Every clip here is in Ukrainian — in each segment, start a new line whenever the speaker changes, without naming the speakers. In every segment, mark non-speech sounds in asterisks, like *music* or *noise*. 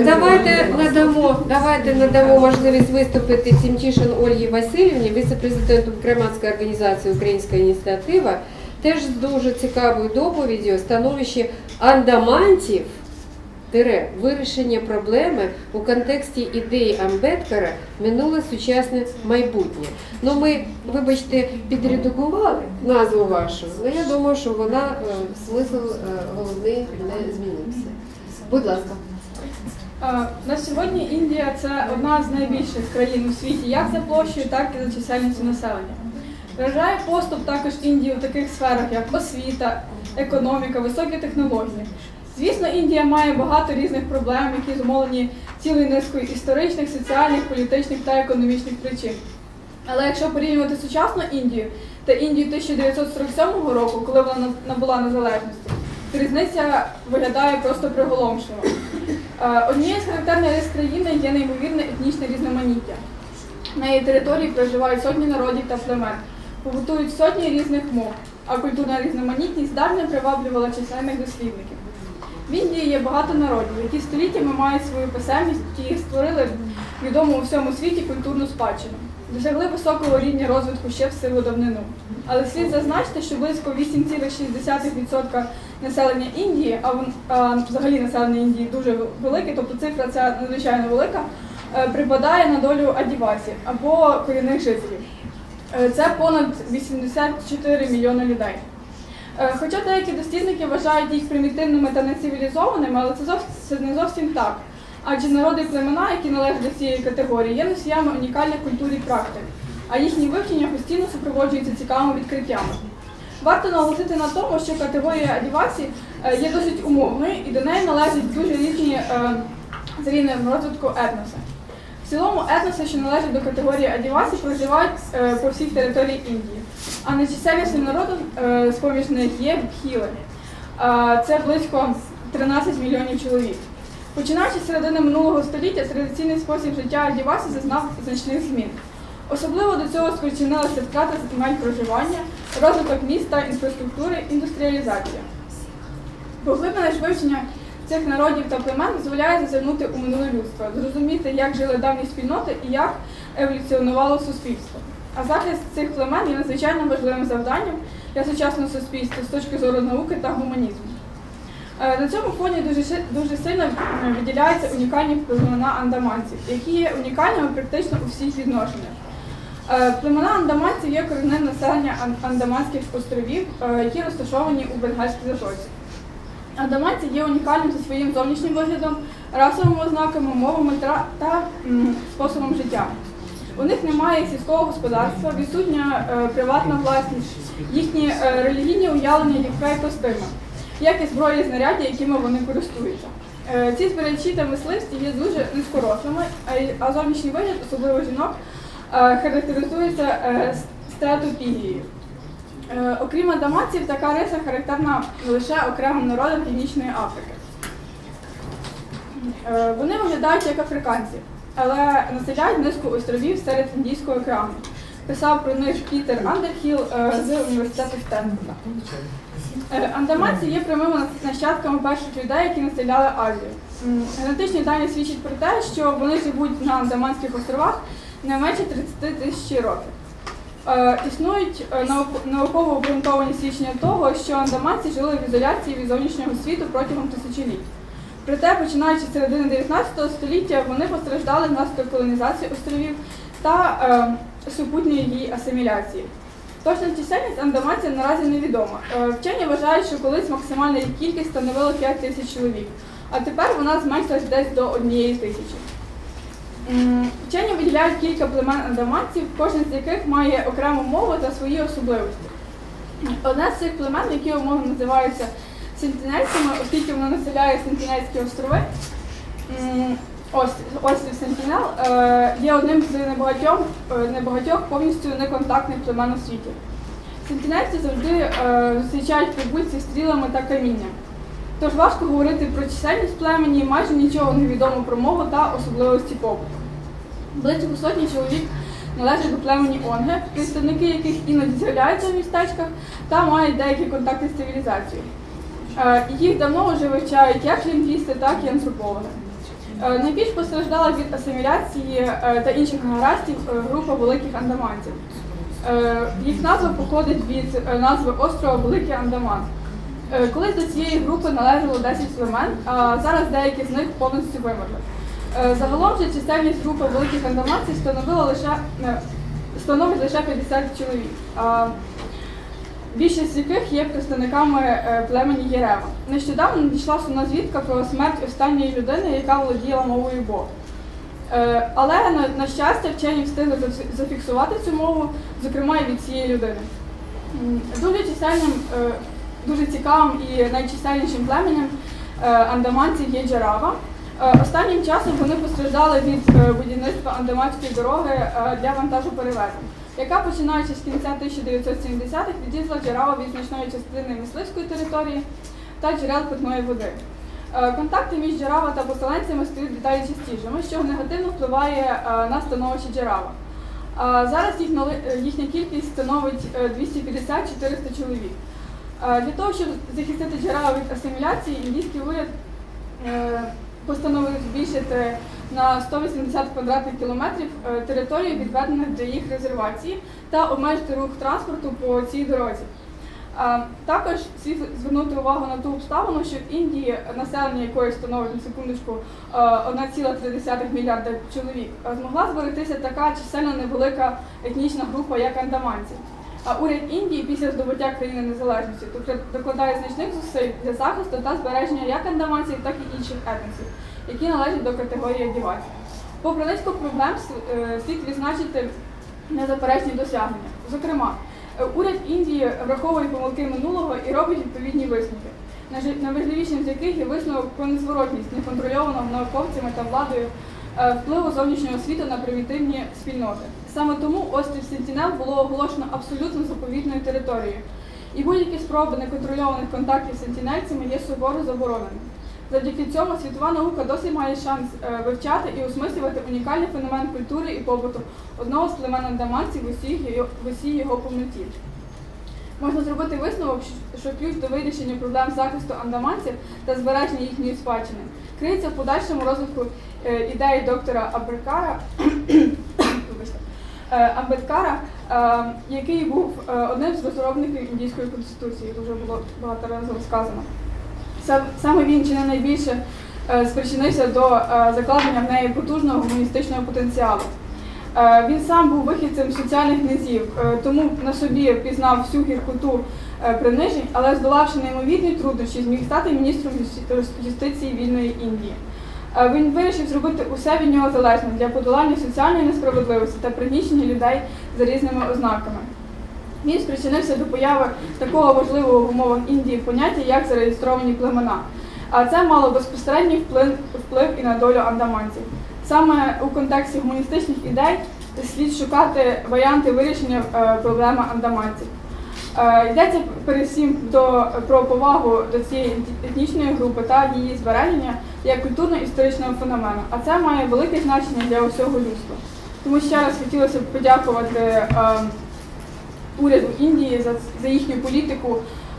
Давайте надамо, давайте надамо можливість виступити Тімчишин Ольгі Васильівні, віце-президенту громадської організації Українська ініціатива, теж з дуже цікавою доповіддю становище андамантів тире вирішення проблеми у контексті ідеї Амбеткера минуле сучасне майбутнє. Ну ми, вибачте, підредагували назву вашу, але я думаю, що вона е, смисл е, головний не змінився. Будь ласка.
Е, На сьогодні Індія це одна з найбільших країн у світі, як за площею, так і за чисельністю населення. Вражає поступ також Індії у таких сферах, як освіта, економіка, високі технології. Звісно, Індія має багато різних проблем, які зумовлені цілою низкою історичних, соціальних, політичних та економічних причин. Але якщо порівнювати сучасну Індію та Індію 1947 року, коли вона набула незалежності, різниця виглядає просто приголомшливо. Е, Однією з характерних рис країни є неймовірне етнічне різноманіття. На її території проживають сотні народів та племен, побутують сотні різних мов, а культурна різноманітність здавна приваблювала численних дослідників. В Індії є багато народів, які століттями мають свою писемність і створили відому у всьому світі культурну спадщину. Досягли високого рівня розвитку ще в силу давнину. Але слід зазначити, що близько 8,6% населення Індії, а, а взагалі населення Індії дуже велике, тобто цифра ця надзвичайно велика, е, припадає на долю адівасів або корінних жителів. Е, Це понад 84 мільйони людей. Е, Хоча деякі дослідники вважають їх примітивними та нецивілізованими, але це не зовсім так. Адже народи і племена, які належать до цієї категорії, є носіями унікальних культур і практик, а їхні вивчення постійно супроводжуються цікавими відкриттями. Варто наголосити на тому, що категорія адівасі е, є досить умовною і до неї належать дуже різні е, за рівнем розвитку етноси. В цілому етноси, що належать до категорії адівасі, проживають е, по всій території Індії. А найчисельнішим народом е, з-поміж них є бхіли. Це близько 13 мільйонів чоловік. Починаючи з середини минулого століття, традиційний спосіб життя адівасі зазнав значних змін. Особливо до цього спричинилася втрата земель проживання, розвиток міста, інфраструктури, індустріалізація. Поглиблене ж вивчення цих народів та племен дозволяє зазирнути у минуле людство, зрозуміти, як жили давні спільноти і як еволюціонувало суспільство. А захист цих племен є надзвичайно важливим завданням для сучасного суспільства з точки зору науки та гуманізму. Е, На цьому фоні дуже, дуже сильно е, виділяються унікальні племена андаманців, які є унікальними практично у всіх відношеннях. Е, Племена андаманців є корінним населення Ан- Андаманських островів, е, які розташовані у Бенгальській затоці. Андаманці є унікальним за своїм зовнішнім виглядом, расовими ознаками, мовами та, способом життя. У них немає сільського господарства, відсутня е, приватна власність, їхні релігійні уявлення є простими, як і зброї і знаряддя, якими вони користуються. Ці збирачі та мисливці є дуже низькорослими, а, зовнішній вигляд, особливо жінок, характеризується е, стратопігією. Е, Окрім адаматців, така риса характерна лише окремим народам Північної Африки. Е, Вони виглядають як африканці, але населяють низку островів серед Індійського океану. Писав про них Пітер Андерхіл е, з університету Стенфорда. Е, Андаманці є прямими нащадками перших людей, які населяли Азію. Генетичні дані свідчать про те, що вони живуть на Андаманських островах не менше 30 тисяч років. Е, Існують е, науково обґрунтовані свідчення того, що андаманці жили в ізоляції від зовнішнього світу протягом тисячоліть. Проте, починаючи з середини 19 століття, вони постраждали внаслідок колонізації островів та е, супутньої її асиміляції. Точна чисельність андаманців наразі невідома. Е, Вчені вважають, що колись максимальна їх кількість становила 5 тисяч чоловік, а тепер вона зменшилась десь до однієї тисячі. Вчені виділяють кілька племен андаманців, кожен з яких має окрему мову та свої особливості. Одне з цих племен, які умовно називаються сентинельцями, оскільки воно населяє Сентинельські острови, острів Сентінел е, є одним з небагатьох, е, небагатьох повністю неконтактних племен у світі. Сентинельці завжди е, зустрічають прибульців стрілами та камінням. Тож важко говорити про чисельність племені, майже нічого не відомо про мову та особливості побуту. Близько сотні чоловік належать до племені Онге, представники яких іноді з'являються в містечках та мають деякі контакти з цивілізацією. Е, Їх давно вже вивчають як лінгвісти, так і антропологи. Е, Найбільш постраждала від асиміляції е, та інших негараздів е, група великих андаманців. Їх назва походить від назви острова Великий Андаман. Колись до цієї групи належало 10 племен, а зараз деякі з них повністю вимерли. Е, Загалом же чисельність групи великих андаманців становила лише е, становить лише 50 чоловік. Більшість з яких є представниками е, племені Єрева. Нещодавно надійшла сумна звідка про смерть останньої людини, яка володіла мовою Бо. Е, Але на, щастя, вчені встигли зафіксувати цю мову, зокрема і від цієї людини. Дуже чисельним, дуже цікавим і найчисельнішим племенем андаманців є Джарава. Е, Останнім часом вони постраждали від е, будівництва андаманської дороги е, для вантажоперевезень, яка починаючи з кінця 1970-х відрізала Джарава від значної частини мисливської території та джерел питної води. Контакти між Джарава та поселенцями стають дедалі частішими, що негативно впливає на становище Джарава. Е, Зараз їхня кількість становить е, 250-400 чоловік. Для того, щоб захистити Джарава від асиміляції, індійський уряд постановив збільшити на 180 квадратних кілометрів е, територію, відведених для їх резервації, та обмежити рух транспорту по цій дорозі. Е, Також слід звернути увагу на ту обставину, що в Індії населення якої становить на секундочку е, 1,3 мільярда чоловік, е, змогла зберегтися така чисельно невелика етнічна група, як андаманці. А уряд Індії після здобуття країни незалежності докладає значних зусиль для захисту та збереження як андаманців, так і інших етносів, які належать до категорії адівацій. Попри низку проблем, е, слід відзначити незаперечні досягнення. Зокрема, е, уряд Індії враховує помилки минулого і робить відповідні висновки. Найважливішим з яких є висновок про незворотність неконтрольованого науковцями та владою е, впливу зовнішнього світу на примітивні спільноти. Саме тому острів Сентінел було оголошено абсолютно заповітною територією, і будь-які спроби неконтрольованих контактів з сентінельцями є суворо заборонені. Завдяки цьому світова наука досі має шанс е, вивчати і осмислювати унікальний феномен культури і побуту одного з племен андаманців в усій його, повноті. Можна зробити висновок, що- ключ до вирішення проблем захисту андаманців та збереження їхньої спадщини криється в подальшому розвитку е, ідеї доктора Абрикара, *coughs* Амбедкара, е, який був е, одним з розробників індійської конституції. Дуже було багато разів сказано. Саме він чи не найбільше е, спричинився до е, закладення в неї потужного гуманістичного потенціалу. Е, Він сам був вихідцем соціальних низів, е, тому на собі пізнав всю гіркоту е, принижень, але здолавши неймовірні труднощі, зміг стати міністром юстиції вільної Індії. Він вирішив зробити усе від нього залежне для подолання соціальної несправедливості та пригнічення людей за різними ознаками. Він спричинився до появи такого важливого в умовах Індії поняття, як зареєстровані племена. А це мало безпосередній вплив, вплив і на долю андаманців. Саме у контексті гуманістичних ідей слід шукати варіанти вирішення е, проблеми андаманців. Е, Йдеться передусім про повагу до цієї етнічної групи та її збереження як культурно-історичного феномену. А це має велике значення для усього людства. Тому ще раз хотілося б подякувати е, уряду Індії за, за їхню політику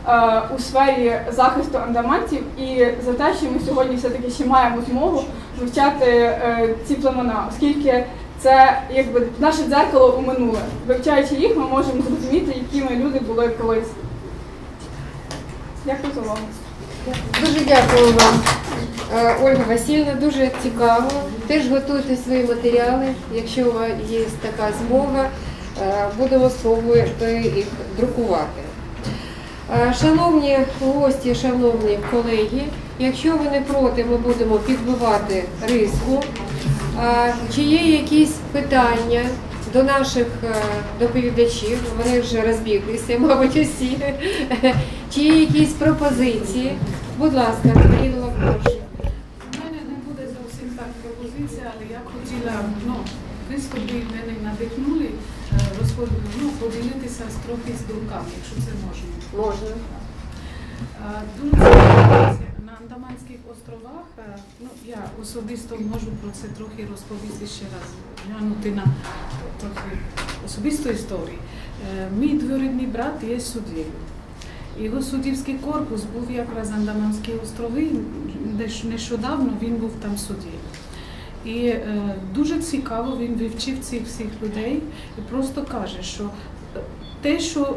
е, у сфері захисту андаманців і за те, що ми сьогодні все-таки ще маємо змогу вивчати е, ці племена, оскільки це якби наше дзеркало у минуле. Вивчаючи їх, ми можемо зрозуміти, якими люди були колись. Дякую за увагу.
Дуже дякую вам, Ольга Васильівна, дуже цікаво. Теж готуйте свої матеріали, якщо у вас є така змога, е, будемо спробувати їх друкувати. Е, Шановні гості, шановні колеги, якщо ви не проти, ми будемо підбивати риску. Е, Чи є якісь питання до наших е, доповідачів? Вони вже розбіглися, *laughs* мабуть, усі. Чи є якісь пропозиції? Будь ласка, Маріна прошу.
У мене не буде зовсім так пропозиція, але я б хотіла, ну, виступи мене надихнули, е, ну, поділитися з трохи з думками, якщо це можна.
Можна.
Е, Дуже на Андаманських островах, е, ну, я особисто можу про це трохи розповісти ще раз, глянути на трохи особисту історію. Мій двоюрідний брат є суддєю. Його суддівський корпус був якраз Андаманські острови, де нещодавно він був там суддєю. І е, дуже цікаво він вивчив цих всіх людей і просто каже, що е, те, що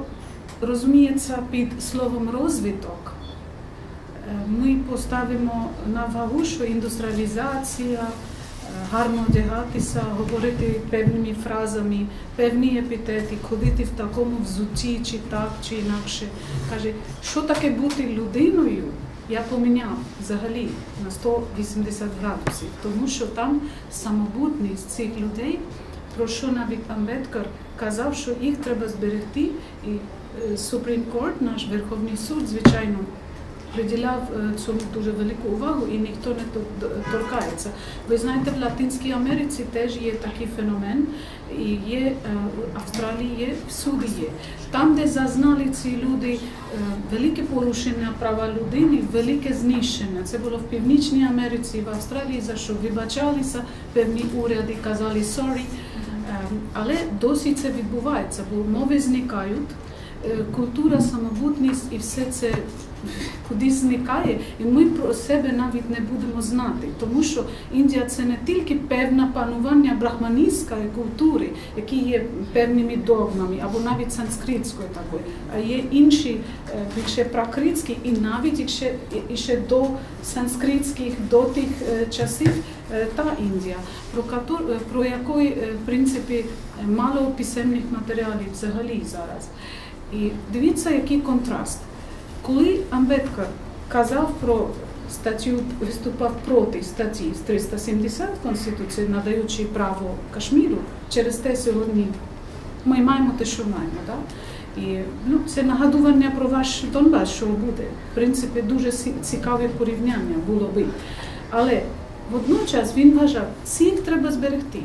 розуміється під словом розвиток, е, ми поставимо на вагу, що індустріалізація, гарно одягатися, говорити певними фразами, певні епітети, ходити в такому взутті, чи так, чи інакше. Каже, що таке бути людиною, я поміняв взагалі на 180 градусів, тому що там самобутність цих людей, про що навіть Амбеткар казав, що їх треба зберегти, і е, Supreme Court, наш Верховний суд, звичайно, приділяв е, цьому дуже велику увагу і ніхто не тор- торкається. Ви знаєте, в Латинській Америці теж є такий феномен, є е, в Австралії є, всюди є. Там, де зазнали ці люди е, велике порушення права людини, велике знищення. Це було в Північній Америці, в Австралії, за що вибачалися певні уряди, казали sorry. Ем, Але досі це відбувається, бо мови зникають, е, культура, самобутність і все це кудись зникає, і ми про себе навіть не будемо знати, тому що Індія це не тільки певне панування брахманістської культури, які є певними догмами, або навіть санскритської такої, а є інші е, більше пракритські, і навіть ще, ще до санскритських, до тих е, часів е, та Індія, про, якої, в принципі, мало писемних матеріалів взагалі зараз. І дивіться, який контраст. Коли Амбеткар казав про статтю, виступав проти статті з 370 Конституції, надаючи право Кашміру, через те сьогодні ми маємо те, що маємо. Да? І ну, це нагадування про ваш Донбас, що буде. В принципі, дуже цікаве порівняння було би. Але водночас він вважав, цих треба зберегти.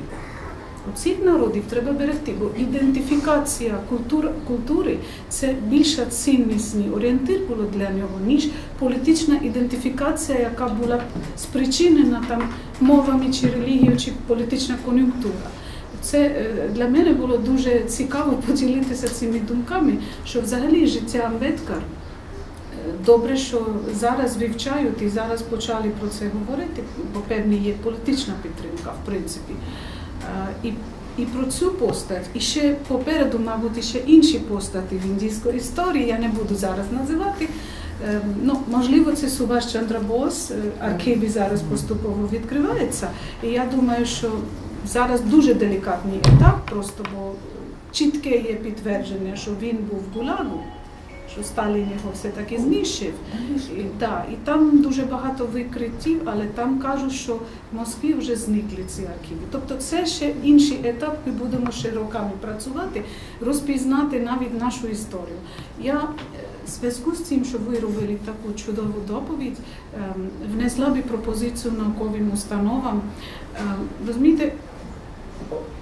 Цих народів треба берегти, бо ідентифікація культур, культури це більша ціннісний орієнтир було для нього, ніж політична ідентифікація, яка була спричинена там мовами чи релігією, чи політична кон'юнктура. Це е, для мене було дуже цікаво поділитися цими думками, що взагалі життя Амбеткар е, добре, що зараз вивчають і зараз почали про це говорити, бо певні є політична підтримка, в принципі. І, і про цю постать, і ще попереду, мабуть, ще інші постаті в індійській історії, я не буду зараз називати. Е, Ну, можливо, це Суваш Чандра Бос, е, архіви зараз поступово відкривається. І я думаю, що зараз дуже делікатний етап, просто бо чітке є підтвердження, що він був в Гулагу, що Сталін його все-таки знищив. І, да, і там дуже багато викриттів, але там кажуть, що в Москві вже зникли ці архіви. Тобто це ще інший етап, ми будемо ще роками працювати, розпізнати навіть нашу історію. Я е, в зв'язку з цим, що ви робили таку чудову доповідь, ем, внесла би пропозицію науковим установам. Ем, Розумієте,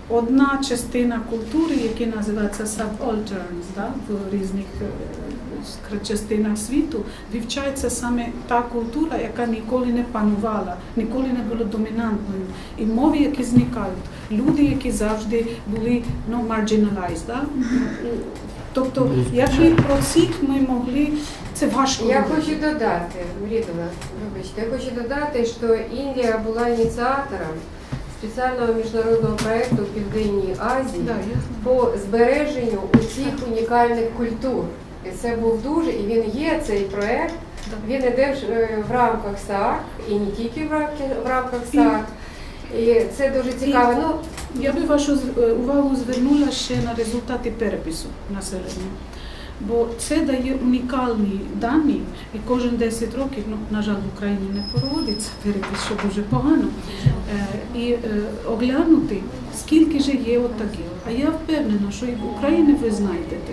одна частина культури, яка називається subalterns, да, в різних частинах світу, вивчається саме та культура, яка ніколи не панувала, ніколи не була домінантною. І мови, які зникають, люди, які завжди були ну, marginalized. Да? Тобто, якби про цих ми могли, це важко.
Я хочу додати, Мрідова, вибачте, я хочу додати, що Індія була ініціатором спеціального міжнародного проєкту в Південній Азії
Да,
по збереженню усіх унікальних культур. І це був дуже, і він є цей проєкт. Він іде в, е, рамках СААК і не тільки в рамках, в рамках СААК. І це дуже цікаво. Ну,
Я би вашу е, увагу звернула ще на результати перепису населення. Бо це дає унікальні дані, і кожен 10 років, ну, на жаль, в Україні не проводиться перепис, що дуже погано. Е, і е, оглянути, скільки же є от. А я впевнена, що і в Україні ви знайдете,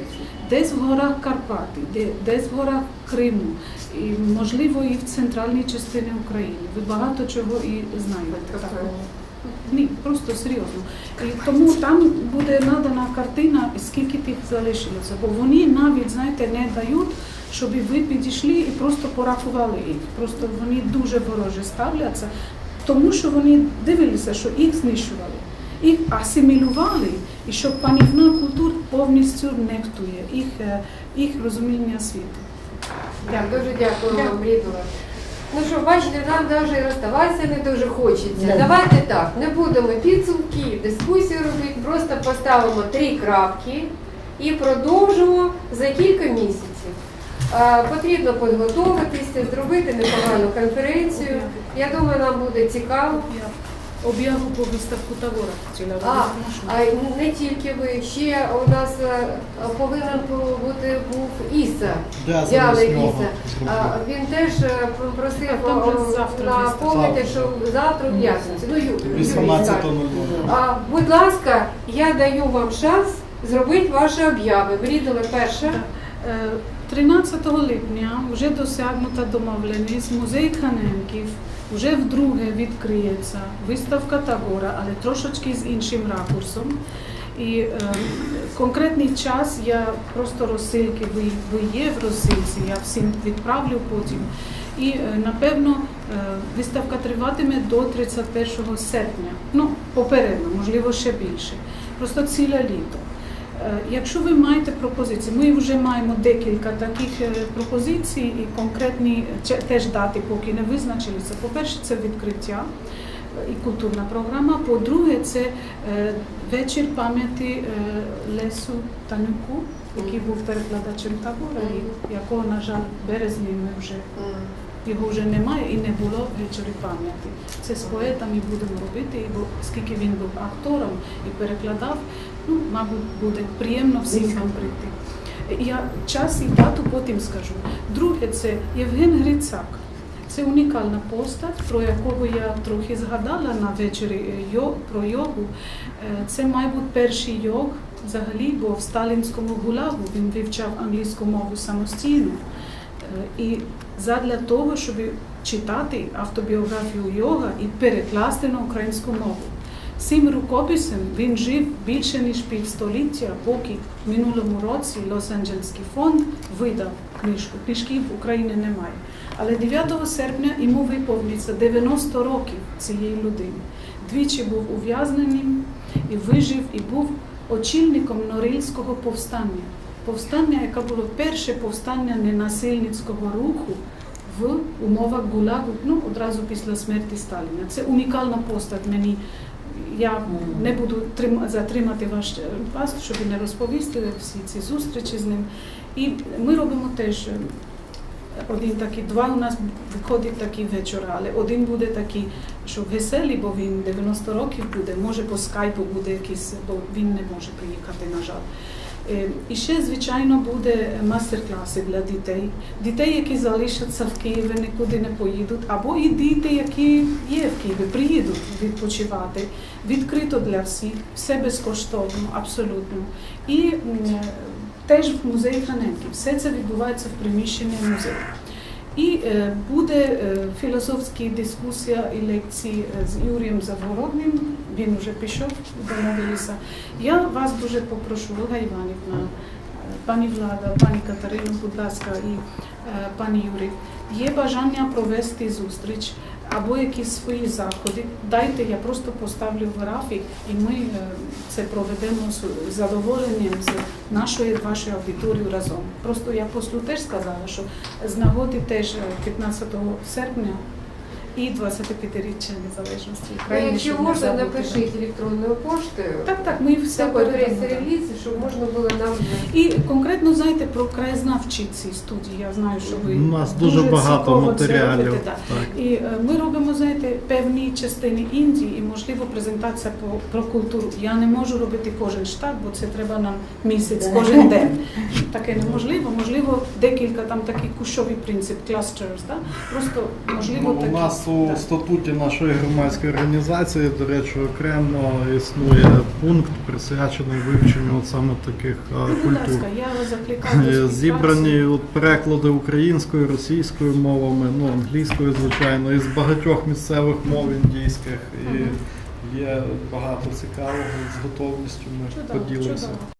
десь в горах Карпати, де- десь в горах Криму, і можливо і в центральній частині України. Ви багато чого і знаєте. Ні, просто серйозно. І тому там буде надана картина, скільки тих залишилося. Бо вони навіть, знаєте, не дають, щоб ви підійшли і просто порахували їх. Просто вони дуже вороже ставляться, тому що вони дивилися, що їх знищували. Їх асимілювали, і що панівна культура повністю нехтує їх, е, їх розуміння світу.
дуже дякую Мрідова. Ну що, бачите, нам навіть розставатися не дуже хочеться.
Да.
Давайте так, не будемо підсумки, дискусії робити, просто поставимо три крапки і продовжимо за кілька місяців. А, потрібно підготуватися, зробити непогану конференцію. Я думаю, нам буде цікаво.
Об'яву по виставку Тавора хотіла
А, а не тільки ви, ще у нас е, повинен бути був Іса.
Да,
Діана
замість нього
Іса. А. Він теж е, просив
А там же
о,
завтра
напомнити, що завтра в п'ятницю. Ну, Ю- Юрій скаже.
18.00.
А, будь ласка, я даю вам шанс зробити ваші обяви. Врідали перше.
Е, 13 липня вже досягнута домовленість. Музей Ханенків вже вдруге відкриється. Виставка Тавора, але трошечки з іншим ракурсом. І е, конкретний час я просто розсилки, ви, ви є в розсилці, я всім відправлю потім. І е, напевно е, виставка триватиме до 31 серпня. Ну, попередньо, можливо, ще більше. Просто ціле літо. Е, Якщо ви маєте пропозиції, ми вже маємо декілька таких е, пропозицій і конкретні че- теж дати, поки не визначилися. По-перше, це відкриття е, і культурна програма. По-друге, це е, вечір пам'яті е, Лесу Танюку, який був перекладачем табора, якого, на жаль, в березні ми вже його вже немає і не було вечорі пам'яті. Це з поетами будемо робити, і бо оскільки він був актором і перекладав, ну, мабуть, буде приємно всім вам прийти. Я час і дату потім скажу. Друге, це Євген Грицак. Це унікальна постать, про якого я трохи згадала на вечорі е, йо- про йогу. Е, Це, мабуть, перший йог взагалі, бо в сталінському гулагу він вивчав англійську мову самостійно. Е, І задля того, щоб читати автобіографію йога і перекласти на українську мову. Цим рукописом він жив більше ніж півстоліття, поки в минулому році Лос-Анджелеський фонд видав книжку. Книжки в Україні немає. Але 9 серпня йому виповниться 90 років цієї людини. Двічі був ув'язненим і вижив, і був очільником Норильського повстання. Повстання, яке було перше повстання ненасильницького руху в умовах ГУЛАГу, ну одразу після смерті Сталіна. Це унікальна постать мені. Я не буду затримати ваш е, вас, щоб не розповісти всі ці зустрічі з ним. І ми робимо теж е, один такий, два у нас виходить такі вечора, але один буде такий, що веселий, бо він 90 років буде, може по скайпу буде якийсь, бо він не може приїхати, на жаль. Е, І ще, звичайно, буде мастер-класи для дітей. Дітей, які залишаться в Києві, нікуди не поїдуть, або і діти, які є в Києві, приїдуть відпочивати. Відкрито для всіх, все безкоштовно, абсолютно. І теж в музеї Ханенків. Все це відбувається в приміщенні музею. І е, буде е, філософська дискусія і лекції е, з Юрієм Завгородним. Він вже пішов, домовилися. Я вас дуже попрошу, Ольга Іванівна, е, пані Влада, пані Катерина, будь ласка, і е, пані Юрій, є бажання провести зустріч або якісь свої заходи. Дайте, я просто поставлю графік, і ми е, це проведемо з задоволенням з нашою вашою аудиторією разом. Просто я послу теж сказала, що з нагоди теж е, 15 серпня і 25-річчя незалежності
Ну,
України.
якщо можна, напишіть електронною поштою.
Так, так, ми все
Такой прес-реліз, щоб можна було нам
І конкретно знаєте про краєзнавчі ці студії. Я знаю, що ви
У нас дуже багато
цікаво
матеріалів.
робите, так.
Так.
І е, ми робимо, знаєте, певні частини Індії і можливо презентація про, про культуру. Я не можу робити кожен штат, бо це треба нам місяць кожен день. Таке неможливо. Можливо, декілька там такий кущовий принцип, clusters, да? Просто можливо
Ну,
такі.
у нас у
Да.
статуті нашої громадської організації, до речі, окремо існує пункт, присвячений вивченню от саме таких а,
Будь
культур.
ласка, я вас.
Зібрані от переклади українською, російською мовами, ну англійською, звичайно, із багатьох місцевих мов індійських. І є багато цікавого з готовністю. Ми поділимося.